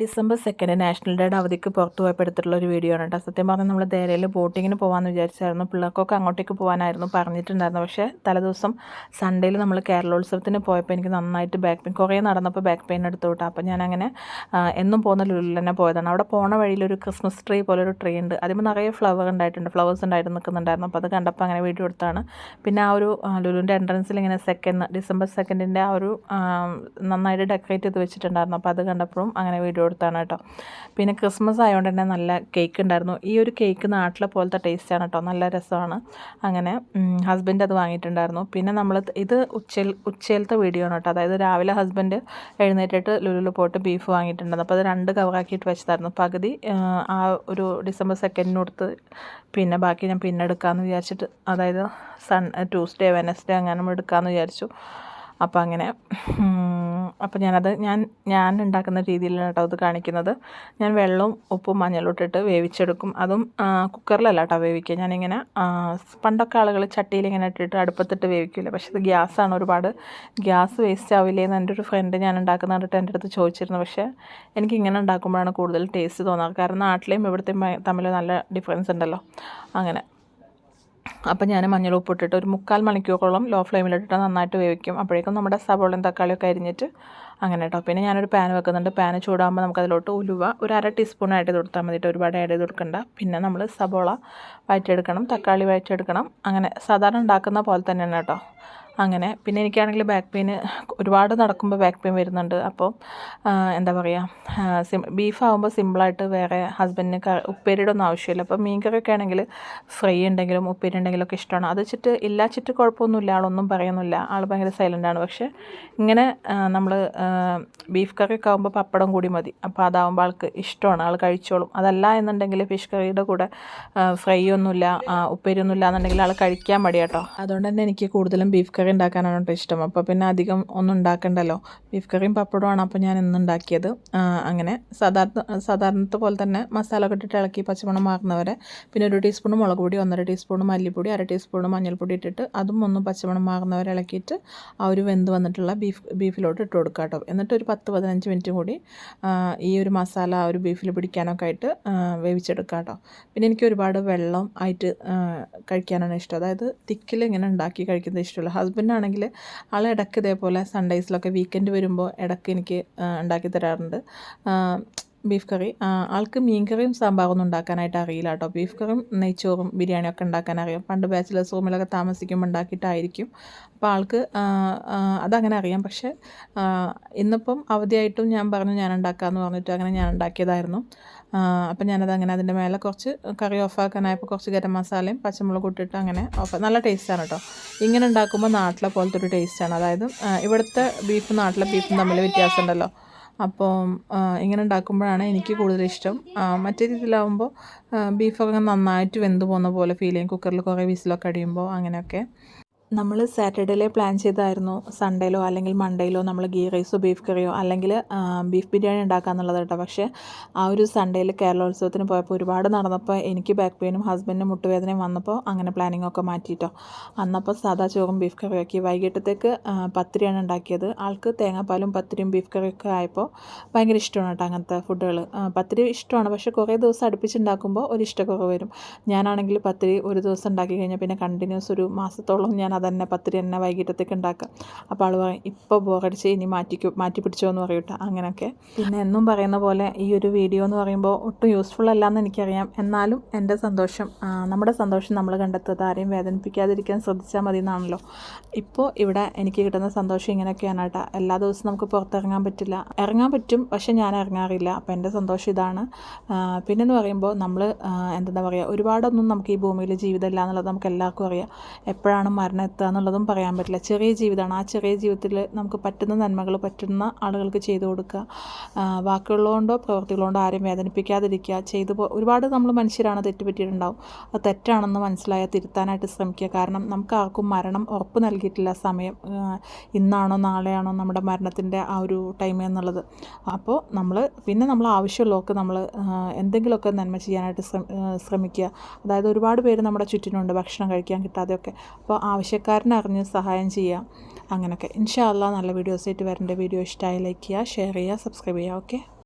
December second national ഡേയുടെ അവധിക്ക് പുറത്തു പോയപ്പോൾ എടുത്തിട്ടുള്ള ഒരു വീഡിയോ ആണ് കേട്ടോ സത്യം പറഞ്ഞാൽ നമ്മൾ ദേരയിൽ ബോട്ടിങ്ങിന് പോകാമെന്ന് വിചാരിച്ചായിരുന്നു. പിള്ളേർക്കൊക്കെ അങ്ങോട്ടേക്ക് പോകാനായിരുന്നു പറഞ്ഞിട്ടുണ്ടായിരുന്നു. പക്ഷേ തലേദിവസം സൺഡേയിൽ നമ്മൾ കേരളോത്സവത്തിന് പോയപ്പോൾ എനിക്ക് നന്നായിട്ട് ബാക്ക് പെയിൻ കുറേ നടന്നപ്പോൾ ബാക്ക് പെയിൻ എടുത്തു വിട്ടു. അപ്പോൾ ഞാനങ്ങനെ എന്നും പോകുന്ന ലുലിൽ തന്നെ പോയതാണ്. അവിടെ പോണ വഴിയിൽ ഒരു ക്രിസ്മസ് ട്രീ പോലെ ഒരു ട്രീ ഉണ്ട്. അതിന് നിറയെ ഫ്ലവർ ഉണ്ടായിട്ടുണ്ട്. ഫ്ലവേഴ്സ് ഉണ്ടായിട്ട് നിൽക്കുന്നുണ്ടായിരുന്നു അപ്പോൾ അത് കണ്ടപ്പോൾ അങ്ങനെ വീഡിയോ എടുത്താണ് പിന്നെ ആ ഒരു ലുലുവിന്റെ എൻട്രൻസിൽ ഇങ്ങനെ സെക്കൻഡ് ഡിസംബർ സെക്കൻഡിന്റെ ആ ഒരു നന്നായിട്ട് ഡെക്കറേറ്റ് ചെയ്ത് വെച്ചിട്ടുണ്ടായിരുന്നു. അപ്പോൾ അത് കണ്ടപ്പോഴും അങ്ങനെ വീഡിയോ കൊടുത്താണ് കേട്ടോ. പിന്നെ ക്രിസ്മസ് ആയതുകൊണ്ട് തന്നെ നല്ല കേക്ക് ഉണ്ടായിരുന്നു. ഈ ഒരു കേക്ക് നാട്ടിലെ പോലത്തെ ആണ് കേട്ടോ. നല്ല രസമാണ്. അങ്ങനെ ഹസ്ബൻഡ് അത് വാങ്ങിയിട്ടുണ്ടായിരുന്നു. പിന്നെ നമ്മൾ ഇത് ഉച്ചയിൽ ഉച്ചയിലത്തെ വീഡിയോ ആണ് കേട്ടോ. അതായത് രാവിലെ ഹസ്ബൻഡ് എഴുന്നേറ്റിട്ട് ലുലുലു പോയിട്ട് ബീഫ് വാങ്ങിയിട്ടുണ്ടായിരുന്നു. അപ്പോൾ അത് രണ്ട് കവറാക്കിയിട്ട് വെച്ചതായിരുന്നു. പകുതി ആ ഒരു ഡിസംബർ സെക്കൻഡിന് കൊടുത്ത് പിന്നെ ബാക്കി ഞാൻ പിന്നെ എടുക്കാമെന്ന് വിചാരിച്ചിട്ട് അതായത് സൺ ട്യൂസ്ഡേ വെനസ്ഡേ അങ്ങനെ എടുക്കാമെന്ന് വിചാരിച്ചു. അപ്പോൾ അങ്ങനെ അപ്പോൾ ഞാനത് ഞാൻ ഞാൻ ഉണ്ടാക്കുന്ന രീതിയിലാണ് കേട്ടോ അത് കാണിക്കുന്നത്. ഞാൻ വെള്ളവും ഉപ്പും മഞ്ഞളും ഇട്ടിട്ട് വേവിച്ചെടുക്കും. അതും കുക്കറിലല്ല കേട്ടോ വേവിക്കുക. ഞാനിങ്ങനെ പണ്ടൊക്കെ ആളുകൾ ചട്ടിയിൽ ഇങ്ങനെ ഇട്ടിട്ട് അടുപ്പത്തിട്ട് വേവിക്കില്ല പക്ഷേ ഇത് ഗ്യാസാണ്. ഒരുപാട് ഗ്യാസ് വേസ്റ്റ് ആവില്ലേ എന്ന് എന്റെ ഒരു ഫ്രണ്ട് ഞാൻ ഉണ്ടാക്കുന്ന കണ്ടിട്ട് എന്റെ അടുത്ത് ചോദിച്ചിരുന്നു. പക്ഷേ എനിക്ക് ഇങ്ങനെ ഉണ്ടാക്കുമ്പോഴാണ് കൂടുതൽ ടേസ്റ്റ് തോന്നുക കാരണം നാട്ടിലെയും ഇവിടുത്തെയും തമ്മിൽ നല്ല ഡിഫറൻസ് ഉണ്ടല്ലോ. അങ്ങനെ. അപ്പം ഞാൻ മഞ്ഞളുപ്പ് ഇട്ടിട്ട് ഒരു മുക്കാൽ മണിക്കൂറോളം ലോ ഫ്ലെയിമിലിട്ടിട്ട് നന്നായിട്ട് വേവിക്കും. അപ്പോഴേക്കും നമ്മുടെ സവോളയും തക്കാളിയൊക്കെ അരിഞ്ഞിട്ട് അങ്ങനെ കേട്ടോ. പിന്നെ ഞാനൊരു പാൻ വെക്കുന്നുണ്ട്. പാൻ ചൂടാകുമ്പോൾ നമുക്കതിലോട്ട് ഉലുവ ഒരു അര ടീസ്പൂൺ ആയിട്ട് കൊടുത്താൽ മതിയിട്ട് ഒരുപാട് ആഡ് ചെയ്ത് കൊടുക്കണ്ട. പിന്നെ നമ്മൾ സവോള വഴറ്റിയെടുക്കണം. തക്കാളി വഴറ്റിയെടുക്കണം. അങ്ങനെ സാധാരണ ഉണ്ടാക്കുന്ന പോലെ തന്നെയാണ് കേട്ടോ. അങ്ങനെ. പിന്നെ എനിക്കാണെങ്കിൽ ബാക്ക് പെയിന് ഒരുപാട് നടക്കുമ്പോൾ ബാക്ക് പെയിൻ വരുന്നുണ്ട്. അപ്പോൾ എന്താ പറയുക സിം ബീഫ് ആകുമ്പോൾ സിമ്പിളായിട്ട് വേറെ ഹസ്ബൻഡിന് ഉപ്പേരിയുടെ ആവശ്യമില്ല. അപ്പോൾ മീൻ ഒക്കെ ആണെങ്കിൽ ഫ്രൈ ഉണ്ടെങ്കിലും ഉപ്പേരി ഉണ്ടെങ്കിലും ഒക്കെ ഇഷ്ടമാണ്. അത് വെച്ചിട്ട് ഇല്ല ചിറ്റ് കുഴപ്പമൊന്നുമില്ല. ആളൊന്നും പറയുന്നില്ല ആൾ ഭയങ്കര സൈലന്റാണ് പക്ഷേ ഇങ്ങനെ നമ്മൾ ബീഫ് കറിയൊക്കെ ആകുമ്പോൾ പപ്പടം കൂടി മതി. അപ്പോൾ അതാവുമ്പോൾ ആൾക്ക് ഇഷ്ടമാണ്. ആൾ കഴിച്ചോളും. അതല്ല എന്നുണ്ടെങ്കിൽ ഫിഷ് കറിയുടെ കൂടെ ഫ്രൈ ഒന്നുമില്ല ഉപ്പേരി ഒന്നുമില്ല എന്നുണ്ടെങ്കിൽ ആൾ കഴിക്കാൻ മടിയാട്ടോ. അതുകൊണ്ട് തന്നെ എനിക്ക് കൂടുതലും ബീഫ് കറി ഉണ്ടാക്കാനാണ് കേട്ടോ ഇഷ്ടം. അപ്പോൾ പിന്നെ അധികം ഒന്നും ഉണ്ടാക്കണ്ടല്ലോ. ബീഫ് കറിയും പപ്പടമാണ് അപ്പോൾ ഞാൻ ഇന്ന് ഉണ്ടാക്കിയത്. അങ്ങനെ സാധാരണ സാധാരണത്തെ പോലെ തന്നെ മസാല ഒക്കെ ഇട്ടിട്ട് ഇളക്കി പച്ചമണം മാറുന്നവരെ പിന്നെ ഒരു ടീസ്പൂൺ മുളക് പൊടി ഒന്നര ടീസ്പൂൺ മല്ലിപ്പൊടി അര ടീസ്പൂൺ മഞ്ഞൾപ്പൊടി ഇട്ടിട്ട് അതും ഒന്ന് പച്ചമണം മാറുന്നവരെ ഇളക്കിയിട്ട് ആ ഒരു വെന്ത് വന്നിട്ടുള്ള ബീഫ് ബീഫിലോട്ട് ഇട്ട് കൊടുക്കുക കേട്ടോ. എന്നിട്ട് ഒരു പത്ത് പതിനഞ്ച് മിനിറ്റ് കൂടി ഈ ഒരു മസാല ആ ഒരു ബീഫിൽ പിടിക്കാനൊക്കെ ആയിട്ട് വേവിച്ചെടുക്കുക കേട്ടോ. പിന്നെ എനിക്ക് ഒരുപാട് വെള്ളം ആയിട്ട് കഴിക്കാനാണ് ഇഷ്ടം. അതായത് തിക്കിൽ ഇങ്ങനെ ഉണ്ടാക്കി കഴിക്കുന്നത് ഇഷ്ടമല്ല. ഹസ്ബൻഡാണെങ്കിൽ ആൾ ഇടയ്ക്ക് ഇതേപോലെ സൺഡേസിലൊക്കെ വീക്കെൻഡ് വരുമ്പോൾ ഇടയ്ക്ക് എനിക്ക് ഉണ്ടാക്കി തരാറുണ്ട്. ബീഫ് കറി. ആൾക്ക് മീൻ കറിയും സാമ്പാറൊന്നും ഉണ്ടാക്കാനായിട്ട് അറിയില്ല കേട്ടോ. ബീഫ് കറിയും നെയ്ച്ചോറും ബിരിയാണിയും ഒക്കെ ഉണ്ടാക്കാൻ അറിയാം. പണ്ട് ബാച്ചിലേഴ്സ് റൂമിലൊക്കെ താമസിക്കുമ്പോൾ ഉണ്ടാക്കിയിട്ടായിരിക്കും. അപ്പോൾ ആൾക്ക് അതങ്ങനെ അറിയാം. പക്ഷേ ഇന്നിപ്പം അവധിയായിട്ടും ഞാൻ പറഞ്ഞു ഞാൻ ഉണ്ടാക്കാമെന്ന് പറഞ്ഞിട്ട് അങ്ങനെ ഞാൻ ഉണ്ടാക്കിയതായിരുന്നു. അപ്പം ഞാനത് അങ്ങനെ അതിന്റെ മേലെ കുറച്ച് കറി ഓഫാക്കാനായപ്പോൾ കുറച്ച് ഗരം മസാലയും പച്ചമുളക് ഇട്ടിട്ട് അങ്ങനെ ഓഫ് നല്ല ടേസ്റ്റാണ് കേട്ടോ. ഇങ്ങനെ ഉണ്ടാക്കുമ്പോൾ നാട്ടിലെ പോലത്തെ ഒരു ടേസ്റ്റാണ് അതായത് ഇവിടുത്തെ ബീഫും നാട്ടിലെ ബീഫും തമ്മിൽ വ്യത്യാസമുണ്ടല്ലോ. അപ്പോൾ ഇങ്ങനെ ഉണ്ടാക്കുമ്പോഴാണ് എനിക്ക് കൂടുതൽ ഇഷ്ടം. മറ്റേ രീതിയിലാവുമ്പോൾ ബീഫൊക്കെ നന്നായിട്ട് വെന്ത് പോകുന്ന പോലെ ഫീൽ ചെയ്യും കുക്കറിൽ കുറേ വിസിലൊക്കെ അടിയുമ്പോൾ അങ്ങനെയൊക്കെ. നമ്മൾ സാറ്റർഡേയിലെ പ്ലാൻ ചെയ്തായിരുന്നു സൺഡേയിലോ അല്ലെങ്കിൽ മൺഡേയിലോ നമ്മൾ ഗീ റൈസോ ബീഫ് കറിയോ അല്ലെങ്കിൽ ബീഫ് ബിരിയാണി ഉണ്ടാക്കാമെന്നുള്ളത് കേട്ടോ. പക്ഷേ ആ ഒരു സൺഡേയിൽ കേരളോത്സവത്തിന് പോയപ്പോൾ ഒരുപാട് നടന്നപ്പോൾ എനിക്ക് ബാക്ക് പെയിനും ഹസ്ബൻഡിനും മുട്ടുവേദനയും വന്നപ്പോൾ അങ്ങനെ പ്ലാനിങ് ഒക്കെ മാറ്റിയിട്ടോ അന്നപ്പോൾ സാദാ ചോറും ബീഫ് കറിയും ആക്കി വൈകിട്ടത്തേക്ക് പത്തിരിയാണ് ഉണ്ടാക്കിയത്. ആൾക്ക് തേങ്ങാപ്പാലും പത്തിരിയും ബീഫ് കറിയൊക്കെ ആയപ്പോൾ ഭയങ്കര ഇഷ്ടമാണ് കേട്ടോ അങ്ങനത്തെ ഫുഡുകൾ പത്തിരി ഇഷ്ടമാണ്. പക്ഷേ കുറേ ദിവസം അടുപ്പിച്ചുണ്ടാക്കുമ്പോൾ ഒരു ഇഷ്ടക്കുറവ് വരും. ഞാനാണെങ്കിൽ പത്തിരി ഒരു ദിവസം ഉണ്ടാക്കി കഴിഞ്ഞാൽ പിന്നെ കണ്ടിന്യൂസ് ഒരു മാസത്തോളം ഞാൻ അതന്നെ പത്തിരി തന്നെ വൈകിട്ടത്തേക്ക് ഉണ്ടാക്കുക. അപ്പോൾ ആൾ പറയും ഇപ്പോൾ ബോറടിച്ച് ഇനി മാറ്റിക്കോ മാറ്റി പിടിച്ചോ എന്ന് പറയട്ടെ അങ്ങനെയൊക്കെ. പിന്നെ എന്നും പറയുന്ന പോലെ ഈ ഒരു വീഡിയോ എന്ന് പറയുമ്പോൾ ഒട്ടും യൂസ്ഫുൾ അല്ല എന്ന് എനിക്കറിയാം. എന്നാലും എന്റെ സന്തോഷം നമ്മുടെ സന്തോഷം നമ്മൾ കണ്ടെത്തുന്നത് ആരെയും വേദനിപ്പിക്കാതിരിക്കാൻ ശ്രദ്ധിച്ചാൽ മതി എന്നാണല്ലോ ഇപ്പോൾ ഇവിടെ എനിക്ക് കിട്ടുന്ന സന്തോഷം ഇങ്ങനെയൊക്കെയാണ് കേട്ടോ. എല്ലാ ദിവസവും നമുക്ക് പുറത്തിറങ്ങാൻ പറ്റില്ല. ഇറങ്ങാൻ പറ്റും പക്ഷെ ഞാൻ ഇറങ്ങാറില്ല. അപ്പോൾ എന്റെ സന്തോഷം ഇതാണ്. പിന്നെന്ന് പറയുമ്പോൾ നമ്മൾ എന്താ പറയുക ഒരുപാടൊന്നും നമുക്ക് ഈ ഭൂമിയിൽ ജീവിതമില്ല എന്നുള്ളത് നമുക്ക് എല്ലാവർക്കും അറിയാം. എപ്പോഴാണ് മരണം എത്തുക എന്നുള്ളതും പറയാൻ പറ്റില്ല. ചെറിയ ജീവിതമാണ്. ആ ചെറിയ ജീവിതത്തിൽ നമുക്ക് പറ്റുന്ന നന്മകൾ പറ്റുന്ന ആളുകൾക്ക് ചെയ്തു കൊടുക്കുക. വാക്കുകളോണ്ടോ പ്രവൃത്തികളോണ്ടോ ആരും വേദനിപ്പിക്കാതിരിക്കുക. ചെയ്തു പോ ഒരുപാട് നമ്മൾ മനുഷ്യരാണ് തെറ്റുപറ്റിയിട്ടുണ്ടാവും. അത് തെറ്റാണെന്ന് മനസ്സിലായാൽ തിരുത്താനായിട്ട് ശ്രമിക്കുക. കാരണം നമുക്ക് ആർക്കും മരണം ഉറപ്പ് നൽകിയിട്ടില്ല സമയം. ഇന്നാണോ നാളെയാണോ നമ്മുടെ മരണത്തിന്റെ ആ ഒരു ടൈം എന്നുള്ളത്. അപ്പോൾ നമ്മൾ പിന്നെ നമ്മൾ ആവശ്യമുള്ളവർക്ക് നമ്മൾ എന്തെങ്കിലുമൊക്കെ നന്മ ചെയ്യാനായിട്ട് ശ്രമിക്കുക. അതായത് ഒരുപാട് പേര് നമ്മുടെ ചുറ്റിനുണ്ട്. ഭക്ഷണം കഴിക്കാൻ കിട്ടാതെയൊക്കെ. അപ്പോൾ ആവശ്യം ആവശ്യക്കാരനറിഞ്ഞ് സഹായം ചെയ്യാം അങ്ങനെയൊക്കെ ഇൻഷാ അല്ലാ നല്ല വീഡിയോസായിട്ട് വരേണ്ട. വീഡിയോ ഇഷ്ടമായി ലൈക്ക് ചെയ്യുക ഷെയർ ചെയ്യുക സബ്സ്ക്രൈബ് ചെയ്യുക. ഓക്കെ?